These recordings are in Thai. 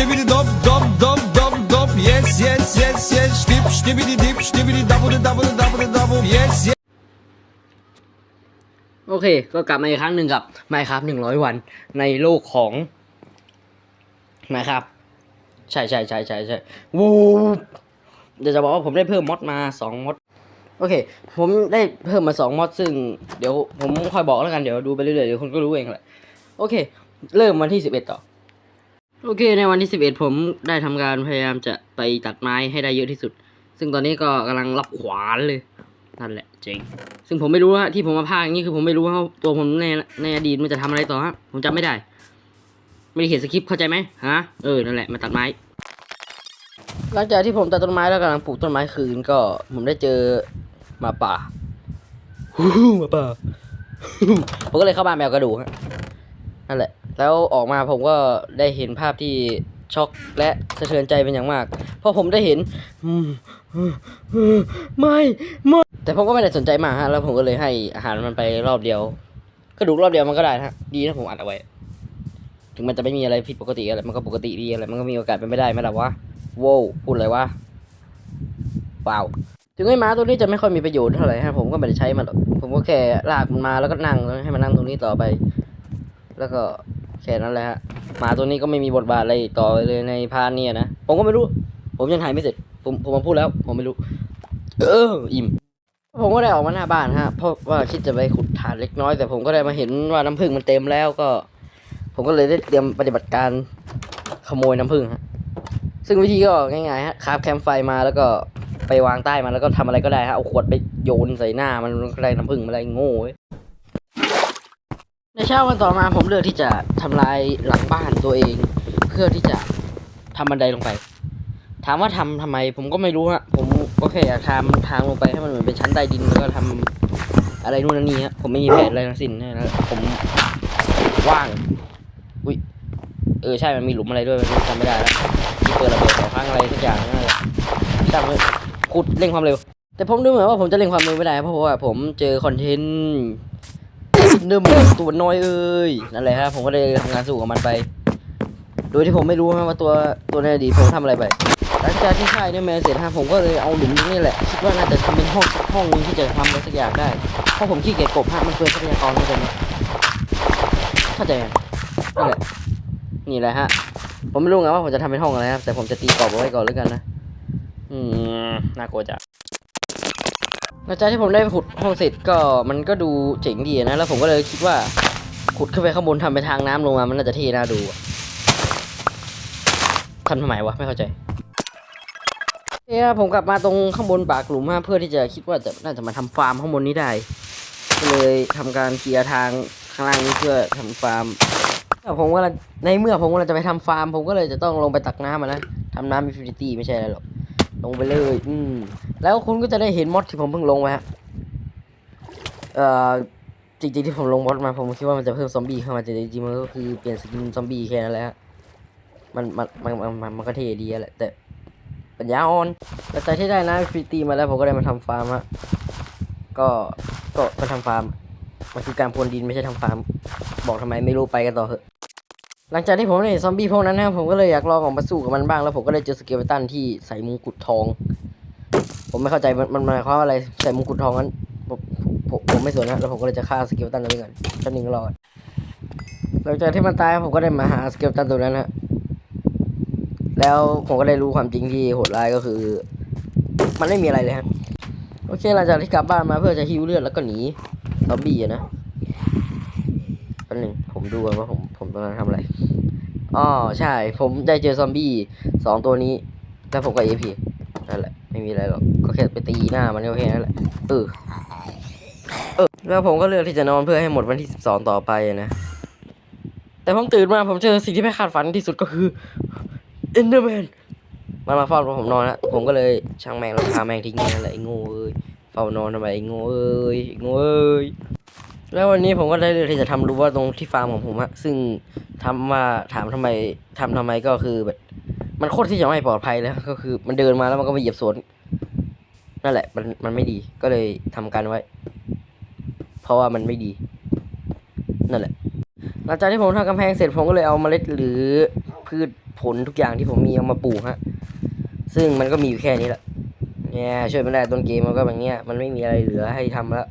shtibidi dop dop dop dop dop yes yes yes yes shtip shtibidi dip shtibidi double double double double yes yes โอเค ก็กลับมาอีกครั้งหนึ่งกับไมครับหนึ่งร้อยวันในโลกของนะครับใช่ใช่ใช่ใช่ใช่วูบเดี๋ยวจะบอกว่าผมได้เพิ่มมอดมาสองมอดโอเค ผมได้เพิ่มมาสองมอดซึ่งเดี๋ยวผมค่อยบอกแล้วกันเดี๋ยวดูไปเรื่อยๆเดี๋ยวคุณก็รู้เองแหละโอเค เริ่มวันที่สิบเอ็ดต่อ โอเค ในวันที่สิบเอ็ดผมได้ทำการพยายามจะไปตัดไม้ให้ได้เยอะที่สุด ซึ่งตอนนี้ก็กำลังรับขวานเลยนั่นแหละเจ๋งซึ่งผมไม่รู้ว่าที่ผมมาพากย่างนี้คือผมไม่รู้ว่าตัวผมในในอดีตมันจะทำอะไรต่อฮะผมจำไม่ได้ ไม่ได้เขียนสคริปต์เข้าใจไหมฮะเออนั่นแหละมาตัดไม้ หลังจากที่ผมตัดต้นไม้แล้วกำลังปลูกต้นไม้คืนก็ ผมได้เจอมาป่าฮู้มาป่าผมก็เลยเข้าบ้านแมวกระดูกฮะนั่นแหละ แล้วออกมาผมก็ได้เห็นภาพที่ช็อกและสะเทือนใจเป็นอย่างมาก เพราะผมได้เห็นไม่ไม่ แต่ผมก็ไม่ได้สนใจมากฮะ แล้วผมก็เลยให้อาหารมันไปรอบเดียวกระดูกรอบเดียวมันก็ได้ฮะ ดีถ้าผมอัดเอาไว้ ถึงมันจะไม่มีอะไรผิดปกติอะไร มันก็ปกติดีอะไร มันก็มีโอกาสเป็นไม่ได้ไหมล่ะวะโว้วพูดอะไรวะว้าวถึงไอ้ม้าตัวนี้จะไม่ค่อยมีประโยชน์เท่าไหร่ฮะ ผมก็ไม่ได้ใช้มันหรอกผมก็แค่ลากมันมาแล้วก็นั่งให้มันนั่งตรงนี้ต่อไป แล้วก็ แค่นั้นแหละฮะหมาตัวนี้ก็ไม่มีบทบาทอะไรต่อเลยในพาร์ทเนี่ยนะผมก็ไม่รู้ ผมยังถ่ายไม่เสร็จ ผมผมมาพูดแล้ว ผมไม่รู้ เออ อิ่ม ผมก็ได้ออกมาหน้าบ้านฮะเพราะว่าคิดจะไปขุดถ่านเล็กน้อย แต่ผมก็ได้มาเห็นว่าน้ำผึ้งมันเต็มแล้วก็ ผมก็เลยได้เตรียมปฏิบัติการขโมยน้ำผึ้งฮะซึ่งวิธีก็ง่ายๆฮะคราฟแคมไฟมาแล้วก็ไปวางใต้มันแล้วก็ทำอะไรก็ได้ฮะเอาขวดไปโยนใส่หน้ามันก็ได้น้ำผึ้งมาอะไรโง่เว้ย ในเช้าวันต่อมาผมเลือกที่จะทำลายหลังบ้านตัวเอง เพื่อที่จะทำบันไดลงไป ถามว่าทำทำไม ผมก็ไม่รู้ฮะผมก็แค่อยากทำทางลงไปให้มันเหมือนเป็นชั้นใต้ดินแล้วก็ทำอะไรนู่นนี่ฮะผมไม่มีแผนอะไรทั้งสิ้นนะผมว่างอุ้ยเออใช่มันมีหลุมอะไรด้วยม่รู้จำไม่ได้แล้วที่เปิดระเบิดสองครั้งอะไรสักอย่างนั่นแหละจำไว้ขุดเร่งความเร็ว แต่ผมดูเหมือนว่าผมจะเร่งความเร็วไม่ได้เพราะว่าผมเจอคอนเทนต์ เนื้อหมูตัวน้อยเอ้ยนั่นแหละครับผมก็เลยทำงานสู้กับมันไป โดยที่ผมไม่รู้นะว่าตัวตัวในอดีตผมทำอะไรไปหลังจากที่ค่ายเนี่ยแมนเสร็จฮะผมก็เลยเอาหลุมนี้แหละคิดว่าน่าจะทำเป็นห้องสักห้องนึงที่จะทำอะไรสักอย่างได้เพราะผมขี้เกียจกบฮะมันเปลืองทรัพยากรเข้าใจไหมเข้าใจไหมนั่นแหละนี่แหละฮะผมไม่รู้ไงว่าผมจะทำเป็นห้องอะไรครับแต่ผมจะตีกรอบเอาไว้ก่อนแล้วกันนะอืมน่ากลัวจัง หลังจากที่ผมได้ขุดห้องเสร็จก็มันก็ดูเจ๋งดีนะ แล้วผมก็เลยคิดว่า ขุดขึ้นไปข้างบนทำไปทางน้ำลงมา มันน่าจะเท่น่าดูทำทำไมวะไม่เข้าใจเนี่ยผมกลับมาตรงข้างบนปากหลุมฮะเพื่อที่จะคิดว่าจะน่าจะมาทำฟาร์มข้างบนนี้ได้ก็เลยทำการเคลียร์ทางข้างล่างนี้เพื่อทำฟาร์มแล้วผมก็เลยในเมื่อผมกำลังจะไปทำฟาร์ม ผมก็เลยจะต้องลงไปตักน้ำอะนะทำน้ำอินฟินิตี้ไม่ใช่อะไรหรอก ลงไปเลย อืม แล้วคุณก็จะได้เห็นมอดที่ผมเพิ่งลงไปฮะ เอ่อ จริงๆที่ผมลงมอดมาผมคิดว่ามันจะเพิ่มซอมบี้เข้ามาแต่จริงๆมันก็คือเปลี่ยนสกินซอมบี้แค่นั้นแหละฮะ มันมันมันมันมันมันก็เท่ดีแหละแต่ปัญญาอ่อนหลังจที่ได้นะฟรีตีมาแล้วผมก็ได้มาทำฟาร์มฮะ ก็ ก็มาทำฟาร์ม มันคือการพรวนดินไม่ใช่ทำฟาร์ม บอกทำไมไม่รู้ไปกันต่อเถอะ หลังจากที่ผมได้เห็นซอมบี้พวกนั้นนะครับผมก็เลยอยากลองออกมาสู้กับมันบ้างแล้วผมก็เลยเจอสเกลตันที่ใส่มงกุฎทอง ผมไม่เข้าใจมันมันหมายความว่าอะไรใส่มงกุฎทองนั้นผมผมผมไม่สนนะแล้วผมก็เลยจะฆ่าสเกลตันตัวนี้ก่อนท่านหนึ่งรอดหลังจากที่มันตายผมก็ได้มาหาสเกลตันตัวนั้นฮะแล้วผมก็ได้รู้ความจริงที่โหดร้ายก็คือ มันไม่มีอะไรเลยฮะโอเคหลังจากที่กลับบ้านมาเพื่อจะฮิวเลือดแล้วก็หนีซอมบี้นะ ป๊บหนึงผมดูก่อนว่าผมผมกำลังทำอะไรอ๋อใช่ ผมได้เจอซอมบี้สองตัวนี้ แล้วผมก็เอพีนั่นแหละ ไม่มีอะไรหรอก ก็แค่ไปตีหน้ามันก็แค่นั้นแหละเออเออแล้วผมก็เลือกที่จะนอนเพื่อให้หมดวันที่สิบสองต่อไปนะ แต่ผมตื่นมาผมเจอสิ่งที่ไม่คาดฝันที่สุดก็คือเอนเดอร์แมนมันมาเฝ้ารอผมนอนแล้วผมก็เลยช่างแมงแล้วพาแมงทิ้งนั่นแหละไอ้โง่เอ้ยเฝ้านอนทำไมไอ้โง่เอ้ยไอ้โง่เอ้ย แล้ววันนี้ผมก็ได้เลือกที่จะทำรู้ว่าตรงที่ฟาร์มของผมอะซึ่งทำว่าถามทำไมทำทำไมก็คือแบบ มันโคตรที่จะไม่ปลอดภัยแล้วก็คือมันเดินมาแล้วมันก็มาเหยียบสวนนั่นแหละ มันมันไม่ดีก็เลยทำการไว้ เพราะว่ามันไม่ดี นั่นแหละ หลังจากที่ผมทำกำแพงเสร็จผมก็เลยเอาเมล็ดหรือพืชผลทุกอย่างที่ผมมีเอามาปลูกฮะ ซึ่งมันก็มีอยู่แค่นี้แหละเนี่ยช่วยไม่ได้ต้นเกมมันก็แบบเนี้ยมันไม่มีอะไรเหลือให้ทำแล้ว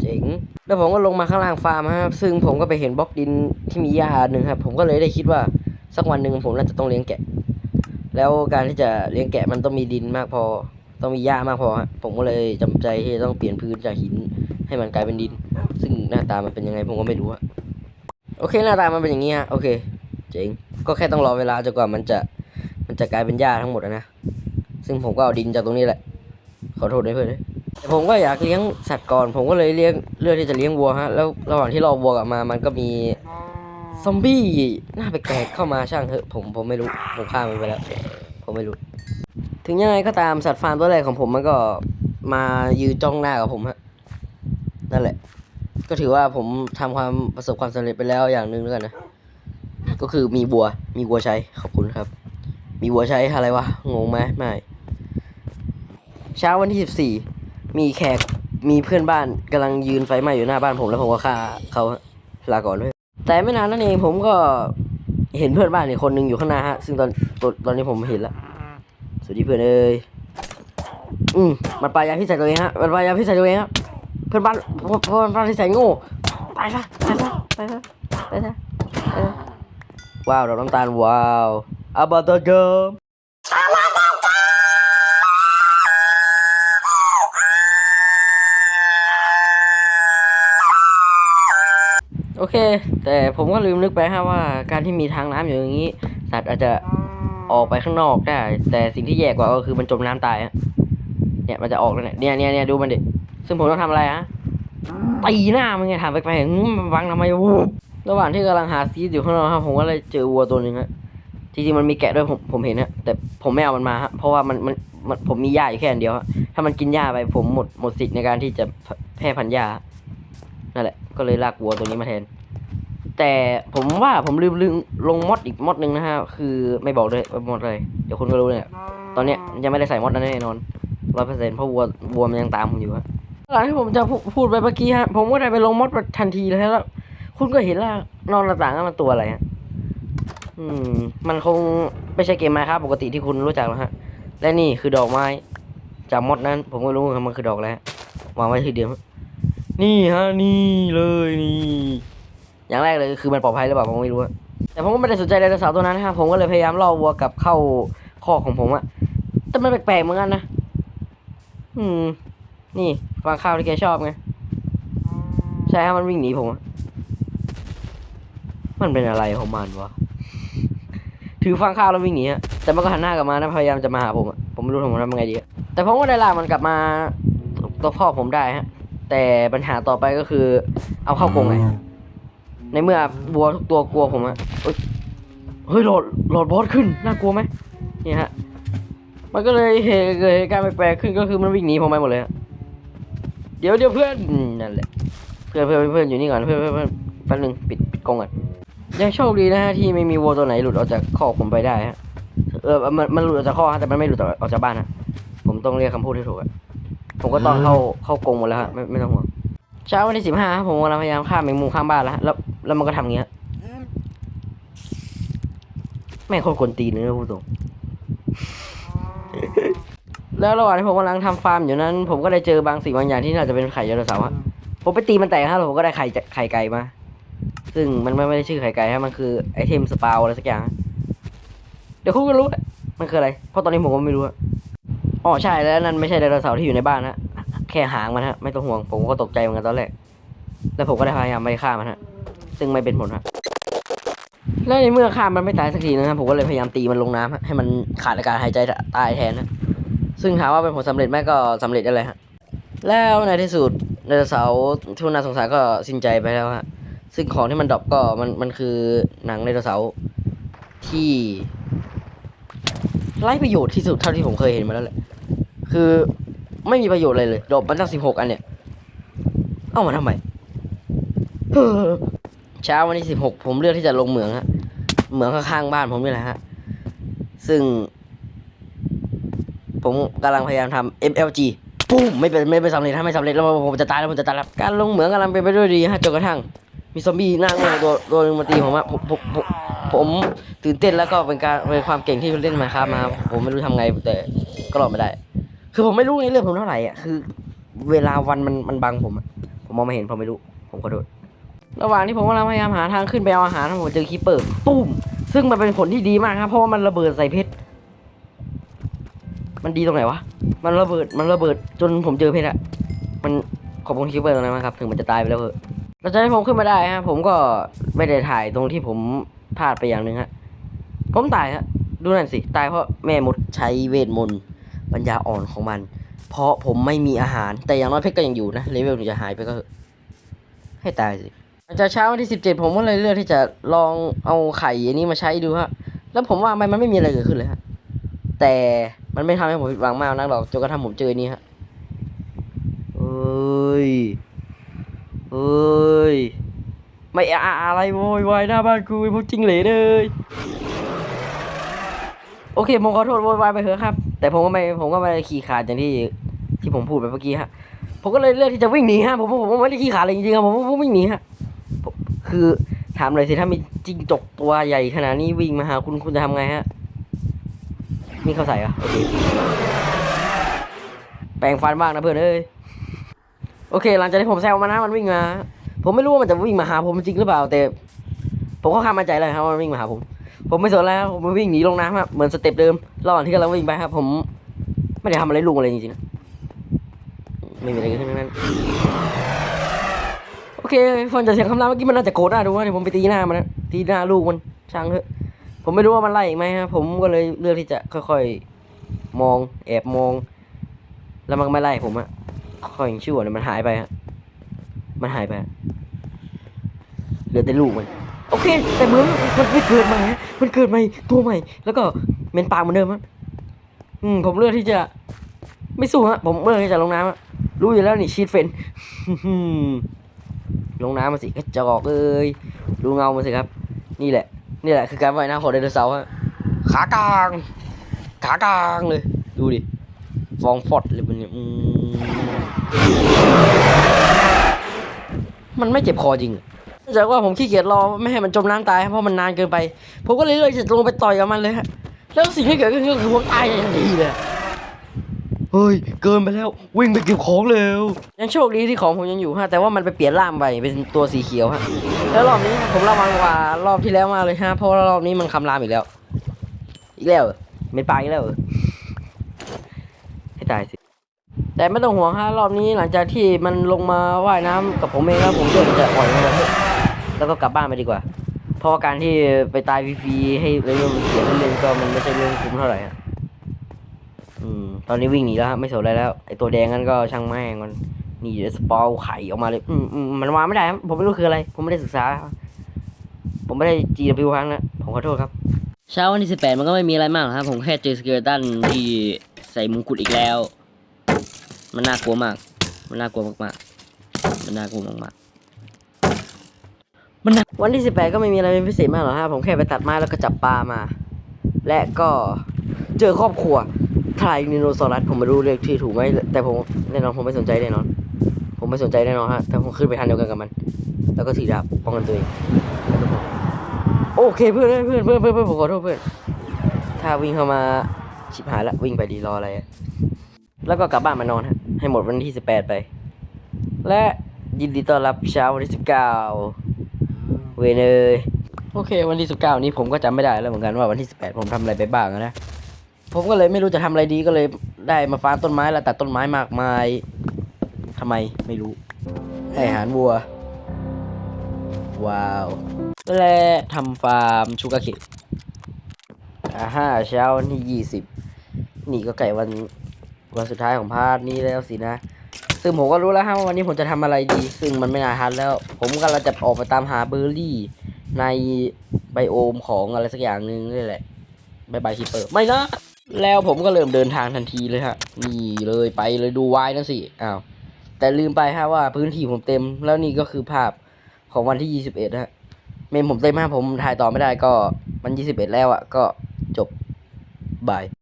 เจ๋ง แล้วผมก็ลงมาข้างล่างฟาร์มครับ ซึ่งผมก็ไปเห็นบล็อกดินที่มีหญ้าหนึ่งครับ ผมก็เลยได้คิดว่าสักวันหนึ่งผมน่าจะต้องเลี้ยงแกะ แล้วการที่จะเลี้ยงแกะมันต้องมีดินมากพอ ต้องมีหญ้ามากพอฮะผมก็เลยจำใจที่จะต้องเปลี่ยนพื้นจากหินให้มันกลายเป็นดิน ซึ่งหน้าตามันเป็นยังไงผมก็ไม่รู้อะโอเค หน้าตามันเป็นอย่างนี้ฮะ โอเค เจ๋ง ก็แค่ต้องรอเวลาจนกว่ามันจะ มันจะกลายเป็นหญ้าทั้งหมดนะ ซึ่งผมก็เอาดินจากตรงนี้แหละ ขอโทษด้วยเพื่อน แต่ผมก็อยากเลี้ยงสัตว์ก่อน ผมก็เลยเลี้ยงเลือกที่จะเลี้ยงวัวฮะ แล้วระหว่างที่รอวัวกลับมา มันก็มีซอมบี้หน้าแปลกๆเข้ามาช่างเถอะ ผมผมไม่รู้ผมข้ามมันไปแล้ว ผมไม่รู้ ถึงยังไงก็ตามสัตว์ฟาร์มตัวแรกของผมมันก็มายืนจ้องหน้ากับผมฮะนั่นแหละ ก็ถือว่าผมทำความประสบความสำเร็จไปแล้วอย่างหนึ่งแล้วกันนะก็คือมีวัวมีวัวใช้ขอบคุณครับ มีวัวใช้อะไรวะงงไหมไม่เช้าวันที่สิบสี่ มีแขกมีเพื่อนบ้านกำลังยืนไฟไหม้อยู่หน้าบ้านผมแล้วผมก็ฆ่าเขาลาก่อนด้วยแต่ไม่นานนั่นเองผมก็เห็นเพื่อนบ้านอีกคนหนึ่งอยู่ข้างหน้าฮะ ซึ่งตอนตอนตอนนี้ผมเห็นแล้วสวัสดีเพื่อนเอ้ยอืมมันปลายาพิษใส่ตัวเองฮะมันปลายาพิษใส่ตัวเองฮะเพื่อนบ้านเพื่อนเพื่อนบ้านที่ใส่โง่ตายซะตายซะตายซะตายซะว้าวดอกน้ำตาลว้าวอาบาตเกม โอเค แต่ผมก็ลืมนึกไปฮะว่าการที่มีทางน้ำอยู่อย่างนี้ สัตว์อาจจะออกไปข้างนอกได้ แต่สิ่งที่แย่กว่าก็คือมันจมน้ำตายฮะเนี่ยมันจะออกแล้วเนี่ยเนี่ยเนี่ยเนี่ยดูมันดิซึ่งผมต้องทำอะไรฮะตีหน้ามันไงถามไปไปๆอื้อมันบังทำไมวูบระหว่างที่กำลังหาซีดอยู่ข้างนอกครับผมก็เลยเจอวัวตัวหนึ่งฮะจริงๆมันมีแกะด้วยผมผมเห็นฮะแต่ผมไม่เอามันมาฮะเพราะว่ามันมันมันผมมีหญ้าอยู่แค่อันเดียวฮะถ้ามันกินหญ้าไปผมหมดหมดสิทธิ์ในการที่จะแพร่พันธุ์หญ้า นั่นแหละ ก็เลยลากวัวตัวนี้มาแทน แต่ผมว่าผมลืมลืมลงมอดอีกมอดหนึ่งนะฮะ คือไม่บอกเลยว่ามอดอะไรเดี๋ยวคุณก็รู้เนี่ย ตอนเนี้ยยังไม่ได้ใส่มอดนั้นแน่นอนร้อยเปอร์เซ็นต์เพราะวัววัวมันยังตามผมอยู่ฮะหลังที่ผมจะพูดไปเมื่อกี้ฮะ ผมก็ได้ไปลงมดทันทีเลยแล้ว คุณก็เห็นแล้วนอนหน้าต่างๆมันตัวอะไรฮะ อืม มันคงไม่ใช่เกมไม้ครับ ปกติที่คุณรู้จักแล้วฮะ และนี่คือดอกไม้ จากมดนั้น ผมก็รู้ว่ามันคือดอกแล้ววางไว้ทีเดียว นี่ฮะนี่เลยนี่ อย่างแรกเลยคือมันปลอดภัยหรือเปล่าผมไม่รู้อะแต่ผมก็ไม่ได้สนใจไดโนเสาร์ตัวนั้นนะฮะผมก็เลยพยายามล่อวัวกลับเข้าคอกของผมอะแต่มันแปลกๆเหมือนกันนะอืม นี่ฟางข้าวที่แกชอบไงใช่ฮะมันวิ่งหนีผมมันเป็นอะไรของมันวะถือฟางข้าวแล้ววิ่งหนีฮะแต่มันก็หันหน้ากลับมานะพยายามจะมาหาผมอะผมไม่รู้ผมทำยังไงดีแต่ผมก็ได้ลามันกลับมาตัวพ่อผมได้ฮะ แต่ปัญหาต่อไปก็คือ เอาเข้ากรงไงในเมื่อวัวทุกตัวกลัวผมอะเอ้ยเฮ้ยโหลดโหลดบอสขึ้นน่ากลัวไหมเนี่ยฮะมันก็เลยเหตุเกิดเหตุการณ์แปลกๆขึ้นก็คือมันวิ่งหนีผมไปหมดเลยฮะเดี๋ยวเดี๋ยวเพื่อนอืมนั่นแหละเพื่อนเพื่อนเพื่อนอยู่นี่ก่อนเพื่อนเพื่อนเพื่อนแป๊บนึงปิดปิดกรงก่อนยังโชคดีนะฮะที่ไม่มีวัวตัวไหนหลุดออกจากคอกผมไปได้ฮะเออมันมันหลุดออกจากคอกฮะแต่มันไม่หลุดออกออกจากบ้านฮะผมต้องเรียกคำพูดที่ถูกอะ ผมก็ตอนเข้าเข้ากรงหมดแล้วฮะไม่ไม่ต้องห่วงเช้าวันที่สิบห้าผมกำลังพยายามข้ามแมงมุมข้ามบ้านแล้วฮะแล้วแล้วมันก็ทำอย่างเงี้ยแม่งโคตรกวนตีนเลยนะพูดตรงแล้วระหว่างที่ผมกำลังทำฟาร์มอยู่นั้น ผมก็ได้เจอบางสิ่งบางอย่างที่น่าจะเป็นไข่ไดโนเสาร์ฮะผมไปตีมันแตกฮะแล้วผมก็ได้ไข่จากไข่ไก่มาซึ่งมันไม่ไม่ได้ชื่อไข่ไก่ฮะมันคือไอเทมสปาวอะไรสักอย่างฮะเดี๋ยวคุณก็รู้แหละมันคืออะไร เพราะตอนนี้ผมก็ไม่รู้อะ อ๋อใช่แล้วนั่นไม่ใช่ไดโนเสาร์ที่อยู่ในบ้านนะแค่หางมันฮะไม่ต้องห่วง ผมก็ตกใจเหมือนกันตอนแรกแล้วผมก็ได้พยายามไปฆ่ามันฮะ ซึ่งไม่เป็นผลฮะและในเมื่อฆ่ามันไม่ตายสักทีนะครับผมก็เลยพยายามตีมันลงน้ำให้มันขาดอากาศหายใจตายแทนนะซึ่งถามว่าเป็นผลสำเร็จไหมก็สำเร็จได้เลยฮะแล้วในที่สุดไดโนเสาร์ที่น่าสงสารก็สิ้นใจไปแล้วฮะซึ่งของที่มันดรอปก็มันมันคือหนังไดโนเสาร์ที่ไร้ประโยชน์ที่สุดเท่าที่ผมเคยเห็นมาแล้วแหละ คือไม่มีประโยชน์อะไรเลยดรอปมันตั้งสิบหกอันเนี่ย เอามาทำไมเช้าวันที่สิบหกผมเลือกที่จะลงเหมืองฮะเหมืองข้างๆบ้านผมนี่แหละฮะ ซึ่ง ผมกำลังพยายามทำ MLG ปุ้มไม่เป็นไม่เป็นสำเร็จถ้าไม่สำเร็จแล้วผมจะตายแล้วผมจะตายแล้วการลงเหมืองกำลังเป็นไปด้วยดีฮะจนกระทั่ง มีซอมบี้หน้าโง่ตัวตัวหนึงมาตีผมอะผมผมผมตื่นเต้นแล้วก็เป็นการเป็นความเก่งที่เล่นมาครับมาผมไม่รู้ทำไงแต่ก็รอดไม่ได้ คือผมไม่รู้ในเรื่องผมเท่าไหร่อะคือ เวลาวันมันมันบังผมอะผมมองไม่เห็นผมไม่รู้ ผมขอโทษระหว่างที่ผมกำลังพยายามหาทางขึ้นไปเอาอาหารผมเจอคีเปอร์ตุ้ม ซึ่งมันเป็นผลที่ดีมากครับเพราะว่ามันระเบิดใส่เพชรมันดีตรงไหนวะมันระเบิดมันระเบิดจนผมเจอเพชรอะมันขอบคุณคีเปอร์ตรงนั้นมากครับถึงมันจะตายไปแล้วเถอะเราจะให้ผมขึ้นมาได้ฮะผมก็ไม่ได้ถ่ายตรงที่ผมพลาดไปอย่างหนึ่งฮะผมตายฮะดูนั่นสิ ตายเพราะแม่มดใช้เวทมนต์ ปัญญาอ่อนของมัน เพราะผมไม่มีอาหาร แต่อย่างน้อยเพชรก็ยังอยู่นะเลเวลหนูจะหายไปก็ ให้ตายสิหลังจากเช้าวันที่สิบเจ็ดผมก็เลยเลือกที่จะลองเอาไข่อันนี้มาใช้ดูฮะ แล้วผมว่ามันมันไม่มีอะไรเกิดขึ้นเลยฮะ แต่มันไม่ทำให้ผมผิดหวังมากนักหรอกจนกระทั่งผมเจอนี้ฮะเอ้ยเอ้ย ไม่อะอะไรโวยวายหน้าบ้านกูไอ้พวกจิงเหลเลย โอเคผมขอโทษโวยวายไปเถอะครับ แต่ผมก็ไม่ผมก็ไม่ได้ขี้ขาดอย่างที่ที่ผมพูดไปเมื่อกี้ฮะผมก็เลยเลือกที่จะวิ่งหนีฮะผมผมผมไม่ได้ขี้ขาดเลยจริงๆครับผมผมวิ่งหนีฮะคือถามเลยสิถ้ามีจิงจกตัวใหญ่ขนาดนี้วิ่งมาหาคุณคุณจะทำไงฮะมีเข้าใส่เหรอโอเคแปรงฟันบ้างนะเพื่อนเอ้ยโอเค หลังจากที่ผมแซวมันนะมันวิ่งมา ผมไม่รู้ว่ามันจะวิ่งมาหาผมจริงหรือเปล่าแต่ ผมก็ข้ามมั่นใจเลยครับว่ามันวิ่งมาหาผม ผมไม่สนแล้วผมวิ่งหนีลงน้ำครับเหมือนสเต็ปเดิมระหว่างที่กำลังวิ่งไปครับ ผมไม่ได้ทำอะไรลุงอะไรจริงๆนะไม่มีอะไรเกิดขึ้นทั้งนั้นโอเคฟังจากเสียงคำรามเมื่อกี้มันน่าจะโกรธหน้าดูว่าเดี๋ยวผมไปตีหน้ามันนะตีหน้าลูกมันช่างเถอะผมไม่รู้ว่ามันไล่อีกไหมครับผมก็เลยเลือกที่จะค่อยๆมองแอบมอง แล้วมันก็ไม่ไล่ผมอะค่อยๆชั่วเนี่ยมันหายไปฮะมันหายไปเหลือแต่ลูกมัน โอเค แต่เหมือนมันไม่เกิดใหม่มันเกิดใหม่ตัวใหม่ แล้วก็เมนปากเหมือนเดิมฮะอืมผมเลือกที่จะ ไม่สู้ฮะผมเลือกที่จะลงน้ำฮะรู้อยู่แล้วนี่ชีดเฟนลงน้ำมาสิกระจอกเอ้ยดูเงามาสิครับ นี่แหละ นี่แหละคือการว่ายน้ำของไดโนเสาร์ฮะขากลาง ขากลางเลย ดูดิฟองฟอดเลยมันเนี่ยมันไม่เจ็บคอจริง จากว่าผมขี้เกียจรอไม่ให้มันจมน้ำตายเพราะมันนานเกินไป ผมก็เลยเลือกจะลงไปต่อยกับมันเลยฮะแล้วสิ่งที่เกิดขึ้นก็คือผมตายอย่างทันทีเลยเฮ้ยเกินไปแล้ววิ่งไปเก็บของเร็วยังโชคดีที่ของผมยังอยู่ฮะแต่ว่ามันไปเปลี่ยนร่างไปเป็นตัวสีเขียวฮะแล้วรอบนี้ผมระวังกว่ารอบที่แล้วมากเลยฮะเพราะว่ารอบนี้มันคำรามอีกแล้ว อีกแล้วเหรอไม่ปลาอีกแล้วเหรอให้ตายสิแต่ไม่ต้องห่วงฮะรอบนี้หลังจากที่มันลงมาว่ายน้ำกับผมเองแล้วผมเลือกที่จะปล่อยมันไปเถอะ แล้วก็กลับบ้านไปดีกว่า เพราะว่าการที่ไปตายฟรีๆให้เรื่องมันเสียเล่นๆก็มันไม่ใช่เรื่องคุ้มเท่าไหร่ฮะอืมตอนนี้วิ่งหนีแล้วไม่สนอะไรแล้วไอตัวแดงนั่นก็ช่างแม่งมันนี่เดี๋ยวสปอลไข่ออกมาเลยอืมอืมมันวาไม่ได้ครับผมไม่รู้คืออะไร ผมไม่ได้ศึกษา ผมไม่ได้จีนพิวครั้งนะผมขอโทษครับเช้าวันที่สิบแปดมันก็ไม่มีอะไรมากหรอกครับ ผมแค่เจอสเกลตันที่ใส่มงกุฎอีกแล้ว มันน่ากลัวมาก มันน่ากลัวมากๆมันน่ากลัวมากๆ มันวันที่สิบแปดก็ไม่มีอะไรเป็นพิเศษมากหรอกครับผมแค่ไปตัดไม้แล้วก็จับปลามา และก็เจอครอบครัวทายนิโนซอรัสผมไม่รู้เรียกที่ถูกไหมแต่ผมแน่นอนผมไม่สนใจแน่นอน ผมไม่สนใจแน่นอนฮะแต่ผมขึ้นไปทันเดียวกันกับมัน แล้วก็ถือดาบป้องกันตัวเองโอเคเพื่อนเพื่อนเพื่อนเพื่อนผมขอโทษเพื่อนถ้าวิ่งเข้ามาชิบหายละวิ่งไปดีรออะไรแล้วก็กลับบ้านมานอนฮะให้หมดวันที่สิบแปดไป และยินดีต้อนรับเช้าวันที่สิบเก้า เวยเนยโอเค วันที่สิบเก้านี้ผมก็จำไม่ได้แล้วเหมือนกันว่าวันที่สิบแปดผมทำอะไรไปบ้างนะ ผมก็เลยไม่รู้จะทำอะไรดีก็เลยได้มาฟาร์มต้นไม้แล้วตัดต้นไม้มากมายทำไมไม่รู้ให้อาหารวัว ว้าว และทำฟาร์มชูกาเคนอ่าห้าเช้าวันที่ยี่สิบนี่ก็ไก่วันวันสุดท้ายของพาร์ทนี้แล้วสินะ ซึ่งผมก็รู้แล้วฮะว่าวันนี้ผมจะทำอะไรดี ซึ่งมันไม่นานทันแล้ว ผมกำลังจะออกไปตามหาเบอร์รี่ ในไบโอมของอะไรสักอย่างหนึ่งนี่แหละบายบายคิปเปอร์ไม่นะแล้วผมก็เริ่มเดินทางทันทีเลยฮะนี่เลยไปเลยดูวายนั่นสิอ้าวแต่ลืมไปฮะว่าพื้นที่ผมเต็มแล้วนี่ก็คือภาพของวันที่ยี่สิบเอ็ดฮะเมมผมเต็มฮะผมถ่ายต่อไม่ได้ก็มันยี่สิบเอ็ดแล้วอะก็จบบาย